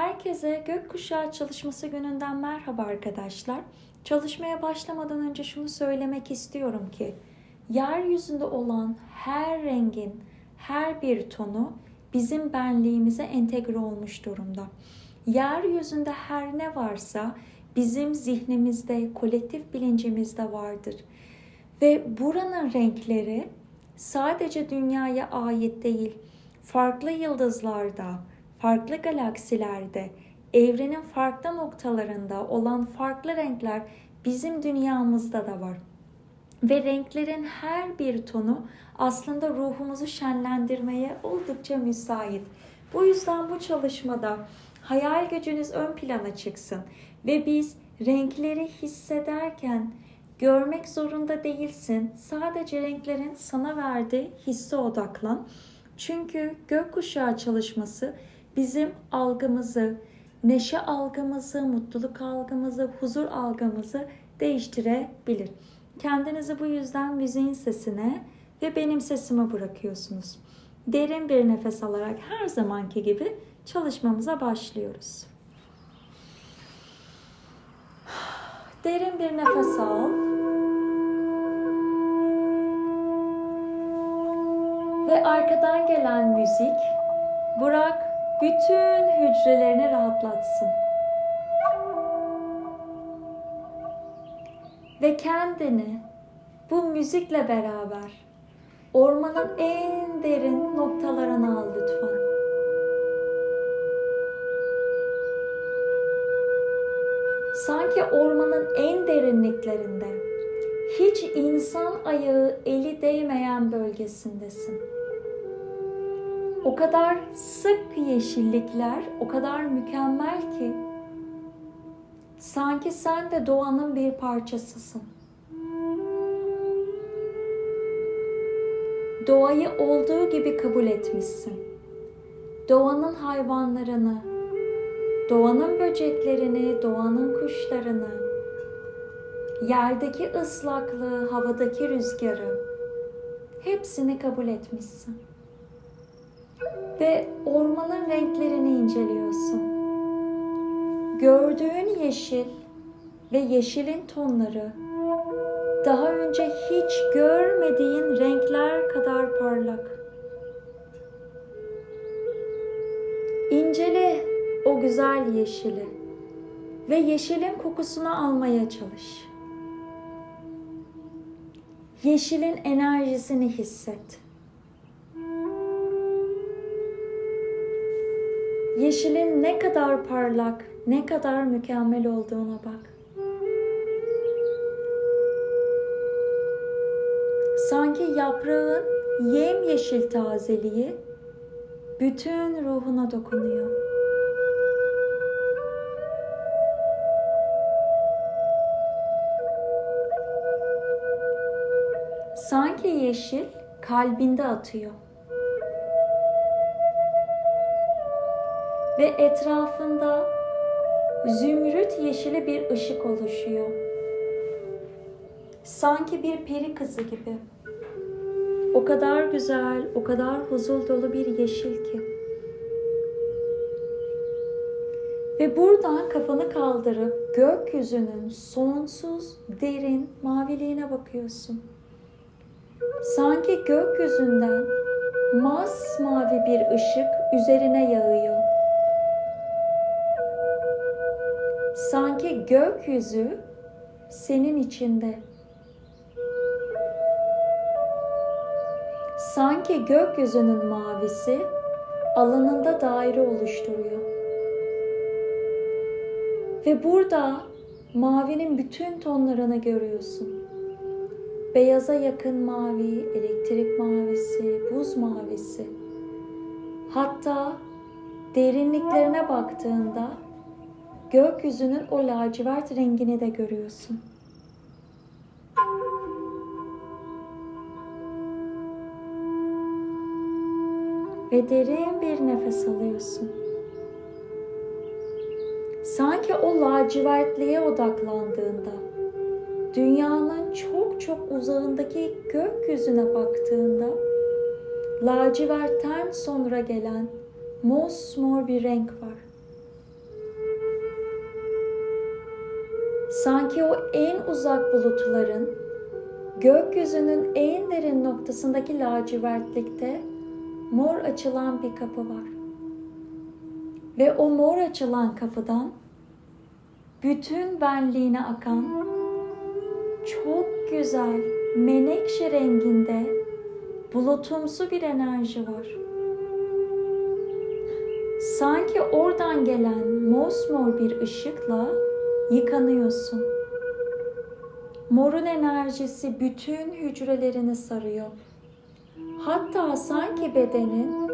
Herkese gökkuşağı çalışması gününden merhaba arkadaşlar. Çalışmaya başlamadan önce şunu söylemek istiyorum ki yeryüzünde olan her rengin her bir tonu bizim benliğimize entegre olmuş durumda. Yeryüzünde her ne varsa bizim zihnimizde, kolektif bilincimizde vardır. Ve buranın renkleri sadece dünyaya ait değil, farklı yıldızlarda, farklı galaksilerde, evrenin farklı noktalarında olan farklı renkler bizim dünyamızda da var. Ve renklerin her bir tonu aslında ruhumuzu şenlendirmeye oldukça müsait. Bu yüzden bu çalışmada hayal gücünüz ön plana çıksın ve biz renkleri hissederken görmek zorunda değilsin. Sadece renklerin sana verdiği hisse odaklan. Çünkü gökkuşağı çalışması bizim algımızı, neşe algımızı, mutluluk algımızı, huzur algımızı değiştirebilir. Kendinizi bu yüzden müziğin sesine ve benim sesime bırakıyorsunuz. Derin bir nefes alarak her zamanki gibi çalışmamıza başlıyoruz. Derin bir nefes al. Ve arkadan gelen müzik bırak bütün hücrelerini rahatlatsın. Ve kendini bu müzikle beraber ormanın en derin noktalarına al lütfen. Sanki ormanın en derinliklerinde, hiç insan ayağı eli değmeyen bölgesindesin. O kadar sık yeşillikler, o kadar mükemmel ki sanki sen de doğanın bir parçasısın. Doğayı olduğu gibi kabul etmişsin. Doğanın hayvanlarını, doğanın böceklerini, doğanın kuşlarını, yerdeki ıslaklığı, havadaki rüzgarı hepsini kabul etmişsin. Ve ormanın renklerini inceliyorsun. Gördüğün yeşil ve yeşilin tonları daha önce hiç görmediğin renkler kadar parlak. İncele o güzel yeşili ve yeşilin kokusunu almaya çalış. Yeşilin enerjisini hisset. Yeşilin ne kadar parlak, ne kadar mükemmel olduğuna bak. Sanki yaprağın yemyeşil tazeliği bütün ruhuna dokunuyor. Sanki yeşil kalbinde atıyor. Ve etrafında zümrüt yeşili bir ışık oluşuyor. Sanki bir peri kızı gibi. O kadar güzel, o kadar huzur dolu bir yeşil ki. Ve buradan kafanı kaldırıp gökyüzünün sonsuz derin maviliğine bakıyorsun. Sanki gökyüzünden masmavi bir ışık üzerine yağıyor. Sanki gökyüzü senin içinde. Sanki gökyüzünün mavisi alanında daire oluşturuyor. Ve burada mavinin bütün tonlarını görüyorsun. Beyaza yakın mavi, elektrik mavisi, buz mavisi. Hatta derinliklerine baktığında gökyüzünün o lacivert rengini de görüyorsun. Ve derin bir nefes alıyorsun. Sanki o lacivertliğe odaklandığında, dünyanın çok çok uzağındaki gökyüzüne baktığında, lacivertten sonra gelen mosmor bir renk var. Sanki o en uzak bulutların gökyüzünün en derin noktasındaki lacivertlikte mor açılan bir kapı var. Ve o mor açılan kapıdan bütün benliğine akan çok güzel menekşe renginde bulutumsu bir enerji var. Sanki oradan gelen mosmor bir ışıkla yıkanıyorsun. Morun enerjisi bütün hücrelerini sarıyor. Hatta sanki bedenin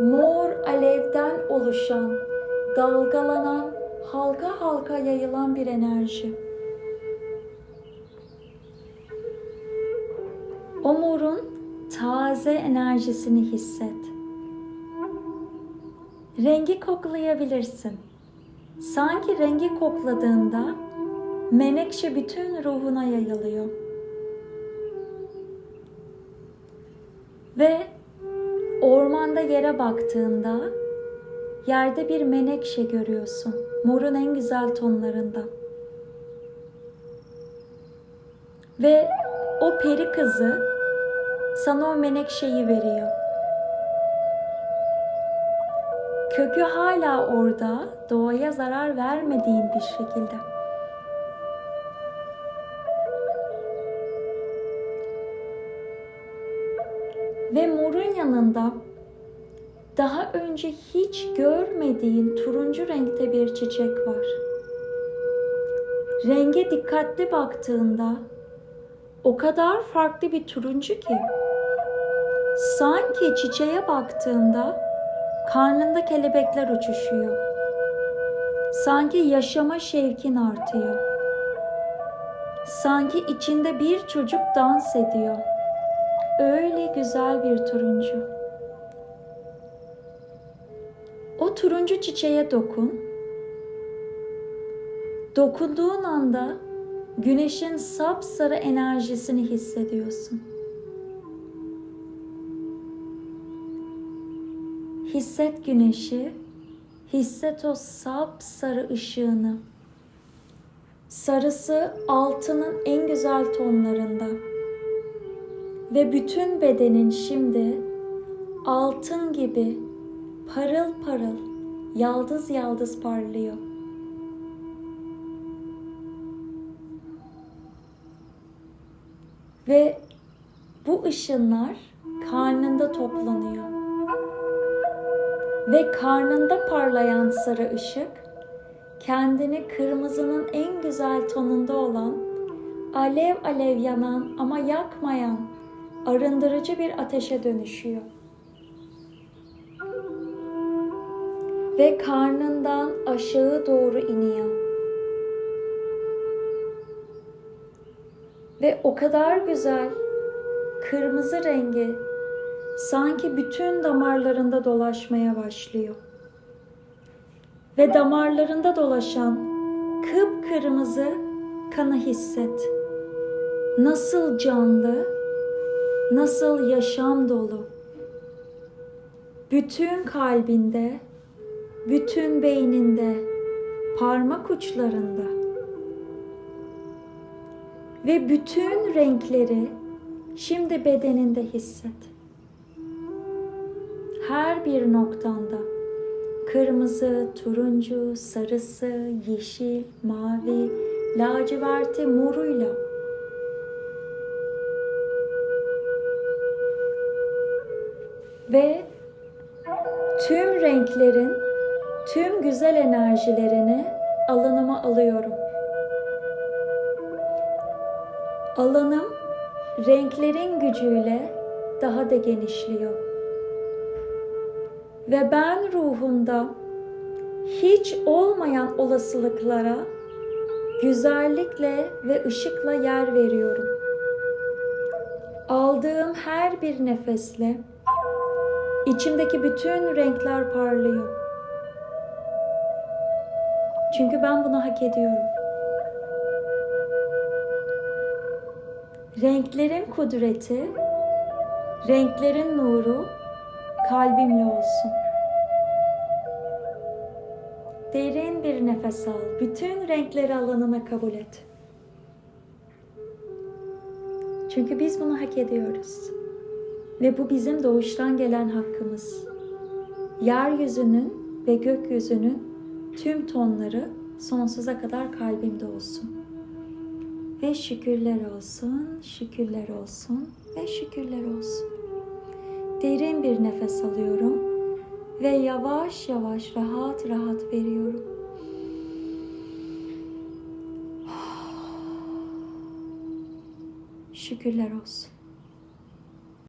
mor alevden oluşan, dalgalanan, halka halka yayılan bir enerji. O morun taze enerjisini hisset. Rengi koklayabilirsin. Sanki rengi kokladığında menekşe bütün ruhuna yayılıyor. Ve ormanda yere baktığında yerde bir menekşe görüyorsun. Morun en güzel tonlarında. Ve o peri kızı sana o menekşeyi veriyor. Kökü hala orada, doğaya zarar vermediğin bir şekilde. Ve morun yanında daha önce hiç görmediğin turuncu renkte bir çiçek var. Renge dikkatli baktığında o kadar farklı bir turuncu ki sanki çiçeğe baktığında karnında kelebekler uçuşuyor. Sanki yaşama şevkin artıyor. Sanki içinde bir çocuk dans ediyor. Öyle güzel bir turuncu. O turuncu çiçeğe dokun. Dokunduğun anda güneşin sapsarı enerjisini hissediyorsun. Hisset güneşi, hisset o sapsarı ışığını. Sarısı altının en güzel tonlarında. Ve bütün bedenin şimdi altın gibi parıl parıl, yaldız yaldız parlıyor. Ve bu ışınlar karnında toplanıyor. Ve karnında parlayan sarı ışık kendini kırmızının en güzel tonunda olan alev alev yanan ama yakmayan arındırıcı bir ateşe dönüşüyor. Ve karnından aşağı doğru iniyor. Ve o kadar güzel kırmızı rengi sanki bütün damarlarında dolaşmaya başlıyor. Ve damarlarında dolaşan kıpkırmızı kanı hisset. Nasıl canlı, nasıl yaşam dolu. Bütün kalbinde, bütün beyninde, parmak uçlarında ve bütün renkleri şimdi bedeninde hisset. Her bir noktanda kırmızı, turuncu, sarısı, yeşil, mavi, laciverti, moruyla ve tüm renklerin tüm güzel enerjilerini alanıma alıyorum. Alanım renklerin gücüyle daha da genişliyor. Ve ben ruhumda hiç olmayan olasılıklara güzellikle ve ışıkla yer veriyorum. Aldığım her bir nefesle içimdeki bütün renkler parlıyor. Çünkü ben bunu hak ediyorum. Renklerin kudreti, renklerin nuru kalbimle olsun. Derin bir nefes al. Bütün renkleri alanına kabul et. Çünkü biz bunu hak ediyoruz. Ve bu bizim doğuştan gelen hakkımız. Yeryüzünün ve gökyüzünün tüm tonları sonsuza kadar kalbimde olsun. Ve şükürler olsun, şükürler olsun ve şükürler olsun. Derin bir nefes alıyorum ve yavaş yavaş rahat rahat veriyorum. Şükürler olsun.